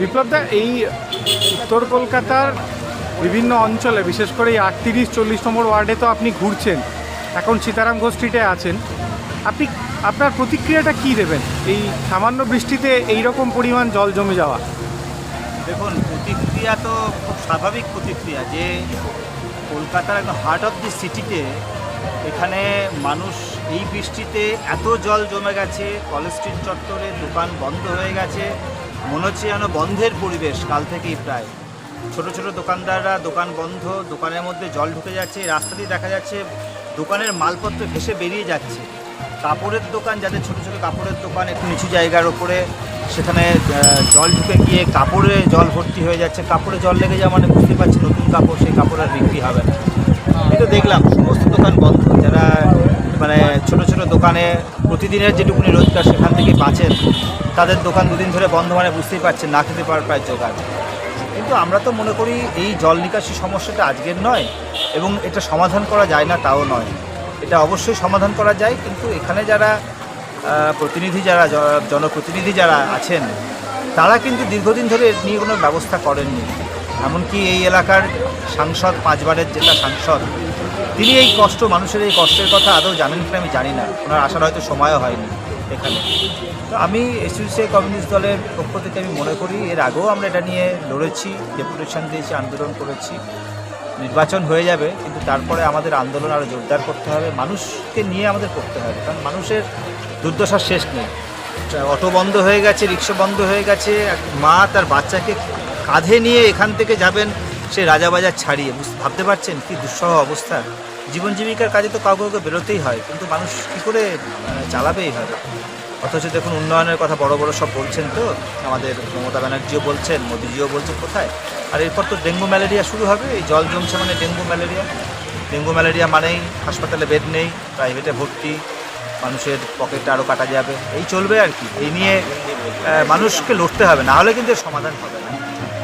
বিপ্লবদা, এই উত্তর কলকাতার বিভিন্ন অঞ্চলে, বিশেষ করে এই আটত্রিশ, চল্লিশ নম্বর ওয়ার্ডে তো আপনি ঘুরছেন, এখন সীতারাম ঘোষ স্ট্রিটে আছেন, আপনি, আপনার প্রতিক্রিয়াটা কি দেবেন? এই সামান্য বৃষ্টিতে এই রকম পরিমাণ জল জমে যাওয়া। দেখুন, প্রতিক্রিয়া তো খুব স্বাভাবিক প্রতিক্রিয়া যে কলকাতার একদম হার্ট অফ দি সিটিতে এখানে মানুষ এই বৃষ্টিতে এত জল জমে গেছে কলেজ স্ট্রিট চত্বরে দোকান বন্ধ হয়ে গেছে মনে হচ্ছে যেন বন্ধের পরিবেশ কাল থেকেই প্রায়। ছোট ছোট দোকানদাররা দোকান বন্ধ, দোকানের মধ্যে জল ঢুকে যাচ্ছে রাস্তা দিয়ে দেখা যাচ্ছে দোকানের মালপত্র ভেসে বেরিয়ে যাচ্ছে। কাপড়ের দোকান, যাদের ছোট ছোট কাপড়ের দোকান একটু নিচু জায়গার ওপরে, সেখানে জল ঢুকে গিয়ে কাপড়ে জল ভর্তি হয়ে যাচ্ছে। কাপড়ে জল লেগে যাওয়া মানে বুঝতে পারছি নতুন কাপড়, সেই কাপড় আর বিক্রি হবে না। এটা দেখলাম, সমস্ত দোকান বন্ধ। যারা মানে ছোট ছোট দোকানে প্রতিদিনের যেটুকুনি রোজগার, সেখান থেকে বাঁচেন। তাদের দোকান দুদিন ধরে বন্ধ মানে বুঝতেই পারছেন, না খেতে পারার প্রায় জোগাড়। কিন্তু আমরা তো মনে করি এই জল নিকাশি সমস্যাটা আজকের নয় এবং এটা সমাধান করা যায় না, তাও নয়। এটা অবশ্যই সমাধান করা যায়, কিন্তু এখানে যারা প্রতিনিধি যারা জনপ্রতিনিধি যারা আছেন, তারা কিন্তু দীর্ঘদিন ধরে নিয়ে কোনো ব্যবস্থা করেননি। এমনকি এই এলাকার সাংসদ, পাঁচবারের যেটা সাংসদ, তিনি এই কষ্ট, মানুষের এই কষ্টের কথা আদৌ জানেন কিনা আমি জানি না। ওনার আসার হয়তো সময়ও হয়নি। এখানে। তো আমি এসইউসিআই কমিউনিস্ট দলের পক্ষ থেকে আমি মনে করি, এর আগেও আমরা এটা নিয়ে লড়েছি, ডেপুটেশন দিয়েছি, আন্দোলন করেছি, নির্বাচন হয়ে যাবে, কিন্তু তারপরে আমাদের আন্দোলন আরও জোরদার করতে হবে, মানুষকে নিয়ে আমাদের করতে হবে, কারণ মানুষের দুর্দশার শেষ নেই। অটো বন্ধ হয়ে গেছে, রিক্সা বন্ধ হয়ে গেছে মা তার বাচ্চাকে কাঁধে নিয়ে এখান থেকে যাবেন সে রাজাবাজার ছাড়িয়ে ভাবতে পারছেন কি দুঃসহ অবস্থা? জীবন জীবিকার কাজে তো কাউকে কাউকে বেরোতেই হয় কিন্তু মানুষ কী করে মানে, চালাবেই হবে অথচ দেখুন উন্নয়নের কথা বড় বড় সব বলছেন তো আমাদের মমতা ব্যানার্জিও বলছেন মোদিজিও বলছেন কোথায়? আর এরপর তো ডেঙ্গু ম্যালেরিয়া শুরু হবে এই জল জমছে মানে ডেঙ্গু ম্যালেরিয়া। ডেঙ্গু ম্যালেরিয়া মানেই হাসপাতালে বেড নেই প্রাইভেটে ভর্তি মানুষের পকেটটা আরও কাটা যাবে এই চলবে আর কি এই নিয়ে মানুষকে লড়তে হবে না হলে কিন্তু সমাধান হবে না।